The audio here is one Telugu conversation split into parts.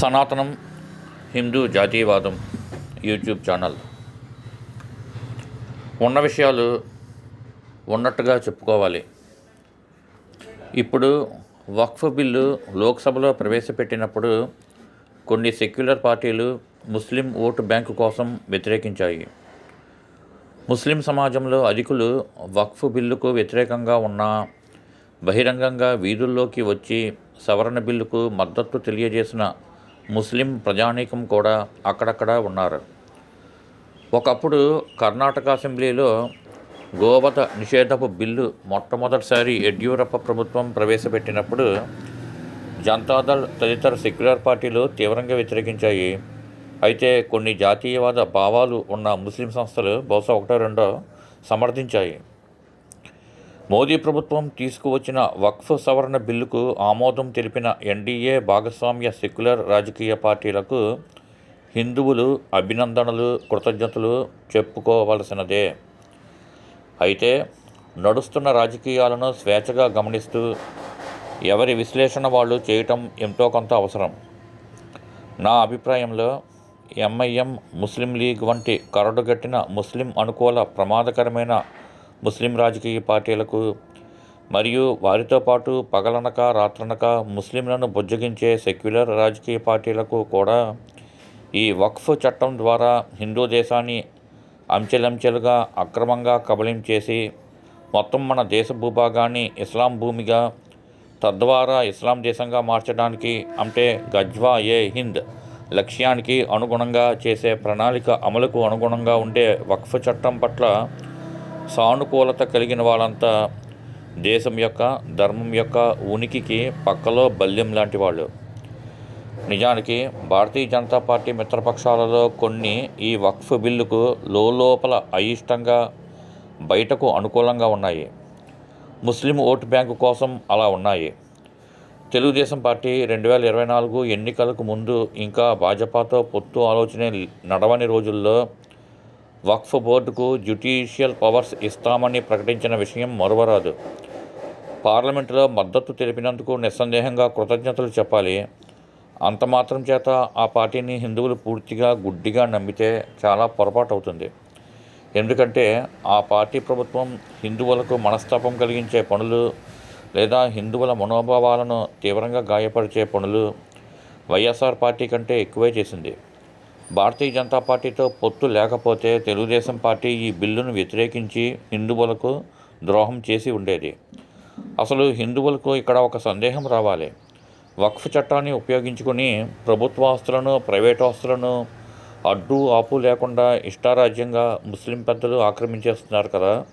సనాతనం హిందూ జాతీయవాదం యూట్యూబ్ ఛానల్. ఉన్న విషయాలు ఉన్నట్టుగా చెప్పుకోవాలి. ఇప్పుడు వక్ఫ్ బిల్లు లోక్సభలో ప్రవేశపెట్టినప్పుడు కొన్ని సెక్యులర్ పార్టీలు ముస్లిం ఓటు బ్యాంకు కోసం వ్యతిరేకించాయి. ముస్లిం సమాజంలో అధికులు వక్ఫ్ బిల్లుకు వ్యతిరేకంగా ఉన్న బహిరంగంగా వీధుల్లోకి వచ్చి సవరణ బిల్లుకు మద్దతు తెలియజేసిన ముస్లిం ప్రజానీకం కూడా అక్కడక్కడ ఉన్నారు. ఒకప్పుడు కర్ణాటక అసెంబ్లీలో గోవత నిషేధపు బిల్లు మొట్టమొదటిసారి యడ్యూరప్ప ప్రభుత్వం ప్రవేశపెట్టినప్పుడు జనతాదళ్ తదితర సెక్యులర్ పార్టీలు తీవ్రంగా వ్యతిరేకించాయి. అయితే కొన్ని జాతీయవాద భావాలు ఉన్న ముస్లిం సంస్థలు బహుశా ఒకటో రెండో సమర్థించాయి. మోదీ ప్రభుత్వం తీసుకువచ్చిన వక్ఫ్ సవరణ బిల్లుకు ఆమోదం తెలిపిన ఎన్డీఏ భాగస్వామ్య సెక్యులర్ రాజకీయ పార్టీలకు హిందువులు అభినందనలు కృతజ్ఞతలు చెప్పుకోవలసినదే. అయితే నడుస్తున్న రాజకీయాలను స్వేచ్ఛగా గమనిస్తూ ఎవరి విశ్లేషణ వాళ్ళు చేయటం ఎంతో కొంత అవసరం. నా అభిప్రాయంలో ఎంఐఎం ముస్లిం లీగ్ వంటి కరడుగట్టిన ముస్లిం అనుకూల ప్రమాదకరమైన ముస్లిం రాజకీయ పార్టీలకు మరియు వారితో పాటు పగలనక రాత్రనక ముస్లింలను బుజ్జగించే సెక్యులర్ రాజకీయ పార్టీలకు కూడా ఈ వక్ఫ్ చట్టం ద్వారా హిందూ దేశాన్ని అంచెలంచెలుగా అక్రమంగా కబళించేసి మొత్తం మన దేశ భూభాగాన్ని ఇస్లాం భూమిగా తద్వారా ఇస్లాం దేశంగా మార్చడానికి అంటే గజ్వా ఏ హింద్ లక్ష్యానికి అనుగుణంగా చేసే ప్రణాళిక అమలుకు అనుగుణంగా ఉండే వక్ఫ్ చట్టం పట్ల సానుకూలత కలిగిన వాళ్ళంతా దేశం యొక్క ధర్మం యొక్క ఉనికికి పక్కలో బల్యం లాంటి వాళ్ళు. నిజానికి భారతీయ జనతా పార్టీ మిత్రపక్షాలలో కొన్ని ఈ వక్ఫ్ బిల్లుకు లోపల అయిష్టంగా బయటకు అనుకూలంగా ఉన్నాయి. ముస్లిం ఓటు బ్యాంకు కోసం అలా ఉన్నాయి. తెలుగుదేశం పార్టీ రెండు వేల ఇరవై నాలుగు ఎన్నికలకు ముందు ఇంకా భాజపాతో పొత్తు ఆలోచన నడవని రోజుల్లో వక్ఫ్ బోర్డుకు జ్యుడిషియల్ పవర్స్ ఇస్తామని ప్రకటించిన విషయం మరువరాదు. పార్లమెంటులో మద్దతు తెలిపినందుకు నిస్సందేహంగా కృతజ్ఞతలు చెప్పాలి. అంత మాత్రం చేత ఆ పార్టీని హిందువులు పూర్తిగా గుడ్డిగా నమ్మితే చాలా పొరపాటు అవుతుంది ఎందుకంటే ఆ పార్టీ ప్రభుత్వం హిందువులకు మనస్తాపం కలిగించే పనులు లేదా హిందువుల మనోభావాలను తీవ్రంగా గాయపరిచే పనులు వైఎస్ఆర్ పార్టీ కంటే ఎక్కువే చేసింది. భారతీయ జనతా పార్టీతో పొత్తు లేకపోతే తెలుగుదేశం పార్టీ ఈ బిల్లును వ్యతిరేకించి హిందువులకు ద్రోహం చేసి ఉండేది. అసలు హిందువులకు ఇక్కడ ఒక సందేహం రావాలి. వక్ఫ్ చట్టాన్ని ఉపయోగించుకొని ప్రభుత్వ ఆస్తులను ప్రైవేట్ ఆస్తులను అడ్డు ఆపు లేకుండా ఇష్టారాజ్యంగా ముస్లిం పెద్దలు ఆక్రమించేస్తున్నారు కదా.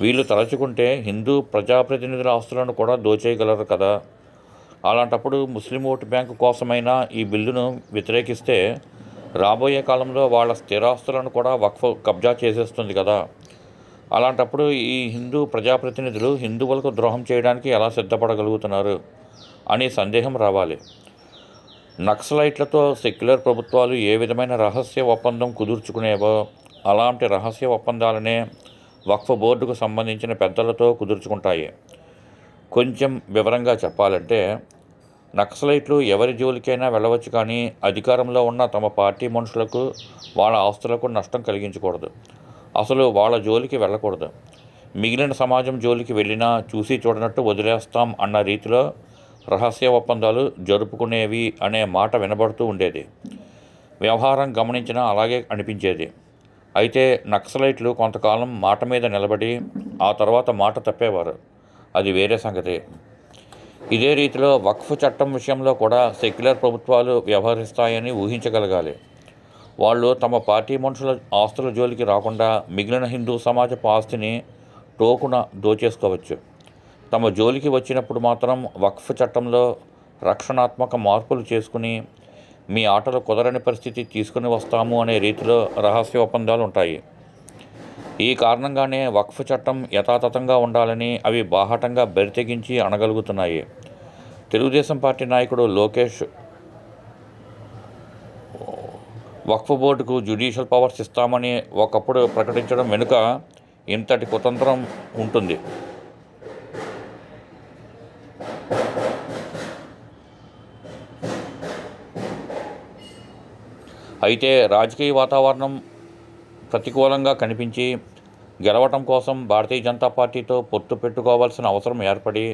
వీళ్ళు తలచుకుంటే హిందూ ప్రజాప్రతినిధుల ఆస్తులను కూడా దోచేయగలరు కదా. అలాంటప్పుడు ముస్లిం ఓటు బ్యాంకు కోసమైనా ఈ బిల్లును వ్యతిరేకిస్తే రాబోయే కాలంలో వాళ్ళ స్థిరాస్తులను కూడా వక్ఫ్ కబ్జా చేసేస్తుంది కదా. అలాంటప్పుడు ఈ హిందూ ప్రజాప్రతినిధులు హిందువులకు ద్రోహం చేయడానికి ఎలా సిద్ధపడగలుగుతున్నారు అనే సందేహం రావాలి. నక్సలైట్లతో సెక్యులర్ ప్రభుత్వాలు ఏ విధమైన రహస్య ఒప్పందం కుదుర్చుకునేవో అలాంటి రహస్య ఒప్పందాలనే వక్ఫ్ బోర్డుకు సంబంధించిన పెద్దలతో కుదుర్చుకుంటాయి. కొంచెం వివరంగా చెప్పాలంటే నక్సలైట్లు ఎవరి జోలికైనా వెళ్ళవచ్చు కానీ అధికారంలో ఉన్న తమ పార్టీ మనుషులకు వాళ్ళ ఆస్తులకు నష్టం కలిగించకూడదు. అసలు వాళ్ళ జోలికి వెళ్ళకూడదు. మిగిలిన సమాజం జోలికి వెళ్ళినా చూసి చూడనట్టు వదిలేస్తాం అన్న రీతిలో రహస్య ఒప్పందాలు జరుపుకునేవి అనే మాట వినబడుతూ ఉండేది. వ్యవహారం గమనించినా అలాగే అనిపించేది. అయితే నక్సలైట్లు కొంతకాలం మాట మీద నిలబడి ఆ తర్వాత మాట తప్పేవారు. అది వేరే సంగతి. ఇదే రీతిలో వక్ఫ్ చట్టం విషయంలో కూడా సెక్యులర్ ప్రభుత్వాలు వ్యవహరిస్తాయని ఊహించగలగాలి. వాళ్ళు తమ పార్టీ మనుషుల ఆస్తుల జోలికి రాకుండా మిగిలిన హిందూ సమాజపు ఆస్తిని టోకున దోచేసుకోవచ్చు. తమ జోలికి వచ్చినప్పుడు మాత్రం వక్ఫ్ చట్టంలో రక్షణాత్మక మార్పులు చేసుకుని మీ ఆటలు కుదరని పరిస్థితి తీసుకుని వస్తాము అనే రీతిలో రహస్య ఒప్పందాలు ఉంటాయి. ఈ కారణంగానే వక్ఫ్ చట్టం యథాతథంగా ఉండాలని అవి బాహాటంగా బెరితెగించి అనగలుగుతున్నాయి తెలుగుదేశం పార్టీ నాయకుడు లోకేష్ వక్ఫ్ బోర్డుకు జ్యుడిషియల్ పవర్స్ ఇస్తామని ఒకప్పుడు ప్రకటించడం వెనుక ఇంతటి కుతంత్రం ఉంటుంది. అయితే రాజకీయ వాతావరణం ప్రతికూలంగా కనిపించి గెలవటం కోసం భారతీయ జనతా పార్టీతో పొత్తు పెట్టుకోవాల్సిన అవసరం ఏర్పడి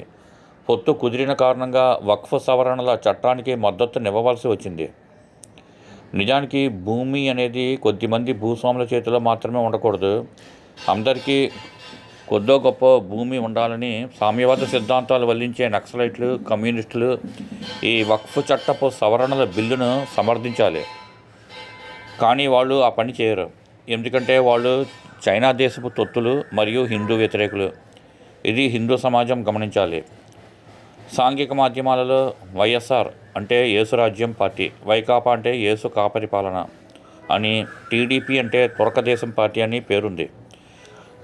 పొత్తు కుదిరిన కారణంగా వక్ఫ్ సవరణల చట్టానికి మద్దతునివ్వవలసి వచ్చింది. నిజానికి భూమి అనేది కొద్దిమంది భూస్వాముల చేతిలో మాత్రమే ఉండకూడదు. అందరికీ కొద్దో గొప్ప భూమి ఉండాలని సామ్యవాద సిద్ధాంతాలు వల్లించే నక్సలైట్లు కమ్యూనిస్టులు ఈ వక్ఫ్ చట్టపు సవరణల బిల్లును సమర్థించాలి. కానీ వాళ్ళు ఆ పని చేయరు. ఎందుకంటే వాళ్ళు చైనా దేశపు తొత్తులు మరియు హిందూ వ్యతిరేకులు. ఇది హిందూ సమాజం గమనించాలి. సాంఘిక మాధ్యమాలలో వైఎస్ఆర్ అంటే ఏసురాజ్యం పార్టీ వైకాపా అంటే యేసు కాపరిపాలన అని టీడీపీ అంటే తురకదేశం పార్టీ అని పేరుంది.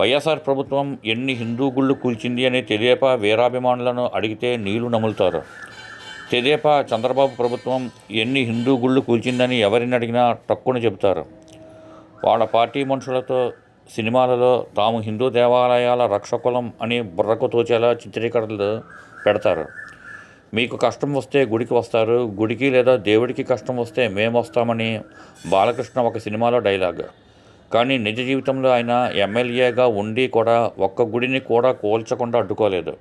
వైఎస్ఆర్ ప్రభుత్వం ఎన్ని హిందూ గుళ్ళు కూల్చింది అని తెదేపా వీరాభిమానులను అడిగితే నీళ్ళు నములుతారు. తెదేపా చంద్రబాబు ప్రభుత్వం ఎన్ని హిందూ గుళ్ళు కూల్చిందని ఎవరిని అడిగినా తక్కువని చెబుతారు. వాళ్ళ పార్టీ మనుషులతో సినిమాలలో తాము హిందూ దేవాలయాల రక్షకులం అని బుర్రకు తోచేలా చిత్రీకరణలు పెడతారు. మీకు కష్టం వస్తే గుడికి వస్తారు. గుడికి లేదా దేవుడికి కష్టం వస్తే మేము వస్తామని బాలకృష్ణ ఒక సినిమాలో డైలాగ్. కానీ నిజ జీవితంలో ఆయన ఎమ్మెల్యేగా ఉండి కూడా ఒక్క గుడిని కూడా కోల్చకుండా అడ్డుకోలేదు.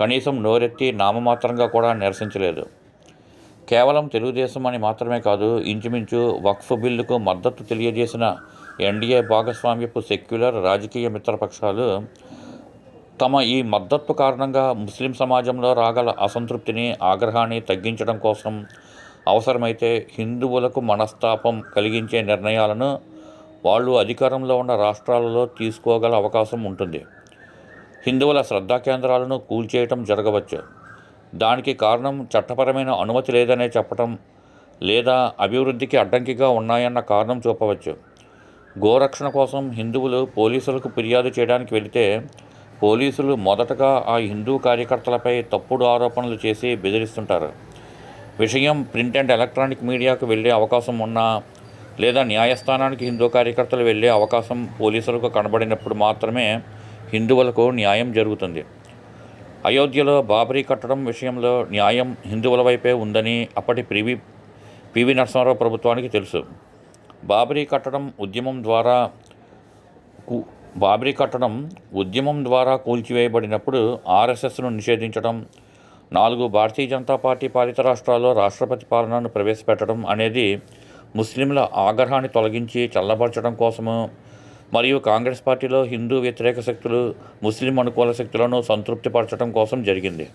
కనీసం నోరెత్తి నామమాత్రంగా కూడా నిరసించలేదు. కేవలం తెలుగుదేశం అని మాత్రమే కాదు ఇంచుమించు వక్ఫ్ బిల్లుకు మద్దతు తెలియజేసిన ఎన్డీఏ భాగస్వామ్యపు సెక్యులర్ రాజకీయ మిత్రపక్షాలు తమ ఈ మద్దతు కారణంగా ముస్లిం సమాజంలో రాగల అసంతృప్తిని ఆగ్రహాన్ని తగ్గించడం కోసం అవసరమైతే హిందువులకు మనస్తాపం కలిగించే నిర్ణయాలను వాళ్ళు అధికారంలో ఉన్న రాష్ట్రాలలో తీసుకోగల అవకాశం ఉంటుంది. హిందువుల శ్రద్ధా కేంద్రాలను కూల్చేయటం జరగవచ్చు. దానికి కారణం చట్టపరమైన అనుమతి లేదనే చెప్పటం లేదా అభివృద్ధికి అడ్డంకిగా ఉన్నాయన్న కారణం చూపవచ్చు. గోరక్షణ కోసం హిందువులు పోలీసులకు ఫిర్యాదు చేయడానికి వెళితే పోలీసులు మొదటగా ఆ హిందూ కార్యకర్తలపై తప్పుడు ఆరోపణలు చేసి బెదిరిస్తుంటారు. విషయం ప్రింట్ అండ్ ఎలక్ట్రానిక్ మీడియాకు వెళ్ళే అవకాశం ఉన్నా లేదా న్యాయస్థానానికి హిందూ కార్యకర్తలు వెళ్ళే అవకాశం పోలీసులకు కనబడినప్పుడు మాత్రమే హిందువులకు న్యాయం జరుగుతుంది. అయోధ్యలో బాబరీ కట్టడం విషయంలో న్యాయం హిందువుల వైపే ఉందని అప్పటి పివి పివి నరసింహారావు ప్రభుత్వానికి తెలుసు. బాబరీ కట్టడం ఉద్యమం ద్వారా బాబ్రీ కట్టడం ఉద్యమం ద్వారా కూల్చివేయబడినప్పుడు ఆర్ఎస్ఎస్ను నిషేధించడం నాలుగు భారతీయ జనతా పార్టీ పాలిత రాష్ట్రాల్లో రాష్ట్రపతి పాలనను ప్రవేశపెట్టడం అనేది ముస్లింల ఆగ్రహాన్ని తొలగించి చల్లబరచడం కోసము మరియు కాంగ్రెస్ పార్టీలో హిందూ వ్యతిరేక శక్తులు ముస్లిం అనుకూల శక్తులను సంతృప్తిపరచడం కోసం జరిగింది.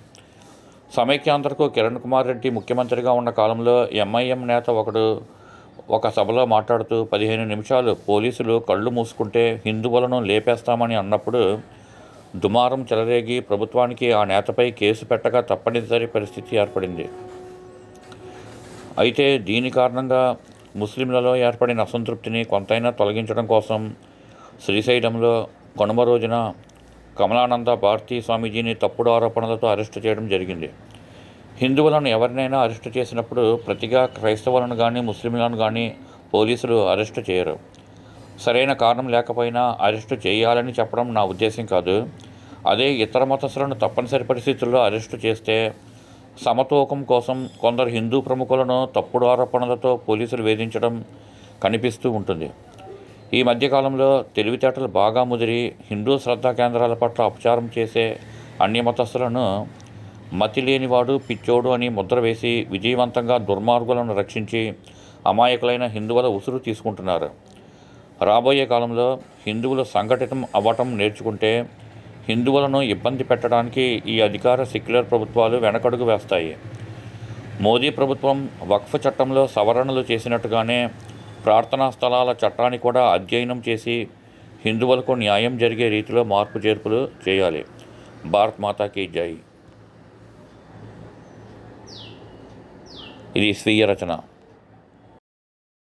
సమైక్యాంధ్రకు కిరణ్ కుమార్ రెడ్డి ముఖ్యమంత్రిగా ఉన్న కాలంలో ఎంఐఎం నేత ఒకడు ఒక సభలో మాట్లాడుతూ పదిహేను నిమిషాలు పోలీసులు కళ్ళు మూసుకుంటే హిందువులను లేపేస్తామని అన్నప్పుడు దుమారం చెలరేగి ప్రభుత్వానికి ఆ నేతపై కేసు పెట్టక తప్పనిసరి పరిస్థితి ఏర్పడింది. అయితే దీని కారణంగా ముస్లింలలో ఏర్పడిన అసంతృప్తిని కొంతైనా తొలగించడం కోసం శ్రీశైలంలో కనుమ రోజున కమలానంద భారతీ స్వామీజీని తప్పుడు ఆరోపణలతో అరెస్టు చేయడం జరిగింది. హిందువులను ఎవరినైనా అరెస్టు చేసినప్పుడు ప్రతిగా క్రైస్తవులను కానీ ముస్లింలను కానీ పోలీసులు అరెస్టు చేయరు. సరైన కారణం లేకపోయినా అరెస్టు చేయాలని చెప్పడం నా ఉద్దేశం కాదు. అదే ఇతర మతస్థులను తప్పనిసరి పరిస్థితుల్లో అరెస్టు చేస్తే సమతూకం కోసం కొందరు హిందూ ప్రముఖులను తప్పుడు ఆరోపణలతో పోలీసులు వేధించడం కనిపిస్తూ ఉంటుంది. ఈ మధ్యకాలంలో తెలివితేటలు బాగా ముదిరి హిందూ శ్రద్ధా కేంద్రాల పట్ల అపచారం చేసే అన్య మతస్థులను మతి లేనివాడు పిచ్చోడు అని ముద్ర వేసి విజయవంతంగా దుర్మార్గులను రక్షించి అమాయకులైన హిందువుల ఉసురు తీసుకుంటున్నారు. రాబోయే కాలంలో హిందువులు సంఘటితం అవ్వటం నేర్చుకుంటే హిందువులను ఇబ్బంది పెట్టడానికి ఈ అధికార సెక్యులర్ ప్రభుత్వాలు వెనకడుగు వేస్తాయి. మోదీ ప్రభుత్వం వక్ఫ్ చట్టంలో సవరణలు చేసినట్టుగానే ప్రార్థనా స్థలాల చట్టాన్ని కూడా అధ్యయనం చేసి హిందువులకు న్యాయం జరిగే రీతిలో మార్పు చేర్పులు చేయాలి. భారత్ మాతాకి జై. ഇത് ഈ സ്വീയരചന.